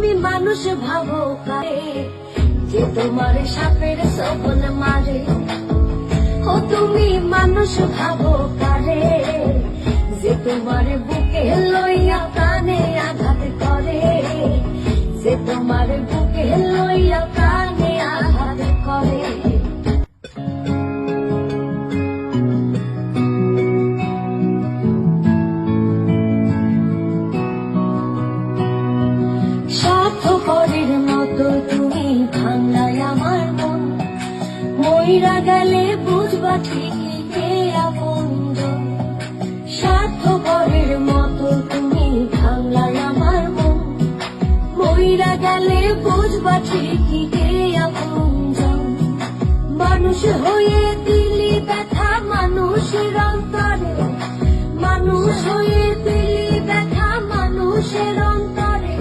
তুমি মানুষ ভাবো কারে? যে তোমার সাপের সপন মারে। ও তুমি মানুষ ভাবো কারে? যে তোমার মইরা গেলে বুঝবা ঠিকই কে আপনজন। স্বার্থপরের মতো তুমি ভাঙলাই আমার মন। মইরা গেলে বুঝবা ঠিকই কে আপনজন। মানুষ হয়ে দিলি ব্যথা, মানুষের অন্তরে। মানুষ হয়ে দিলি ব্যথা, মানুষের অন্তরে।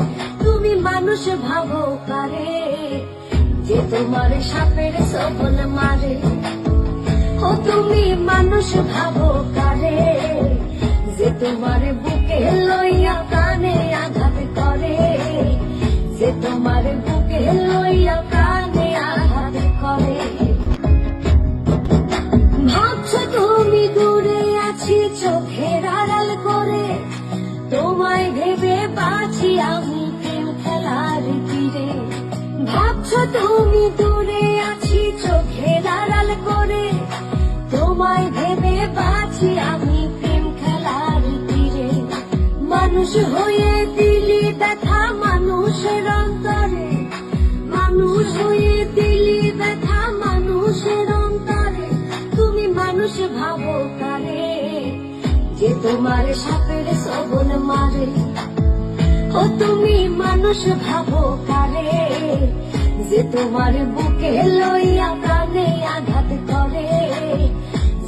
তুমি মানুষ ভাবো কারে? তোমার সাপের সবল মারে। ও তুমি মানুষ ভাবো কারে, যে তোমার বুকে লইয়া কানে আঘাত করে। যে তোমার বুকে লইয়া কানে আঘাত করে। ভাবছ তুমি দূরে আছি চোখের আড়াল করে, তোমায় ভেবে বাঁচি আমি। ভাবছ তুমি দূরে আছি চোখের আড়াল করে। তোমায় ভেবে বাঁচি আমি প্রেম খেলার তীরে। মানুষ হয়ে দিলি ব্যথা মানুষের অন্তরে। মানুষ হয়ে দিলি ব্যথা মানুষের অন্তরে। তুমি মানুষ ভাবো কারে, যে তোমার সাপের সবল মারে। ও তুমি মানুষ ভাবো কারে। যে তোমার বুকে লইয়া প্রাণে আঘাত করে,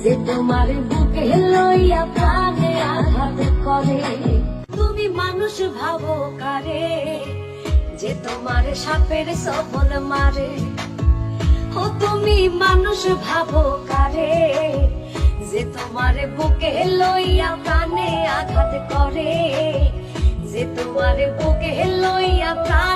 যে তোমার বুকে লইয়া প্রাণে আঘাত করে। তুমি মানুষ ভাবো কারে যে তোমার সাপের সবল মারে। ও তুমি মানুষ ভাবো কারে যে তোমার বুকে লইয়া প্রাণে আঘাত করে, যে তোমার বুকে লইয়া প্রাণে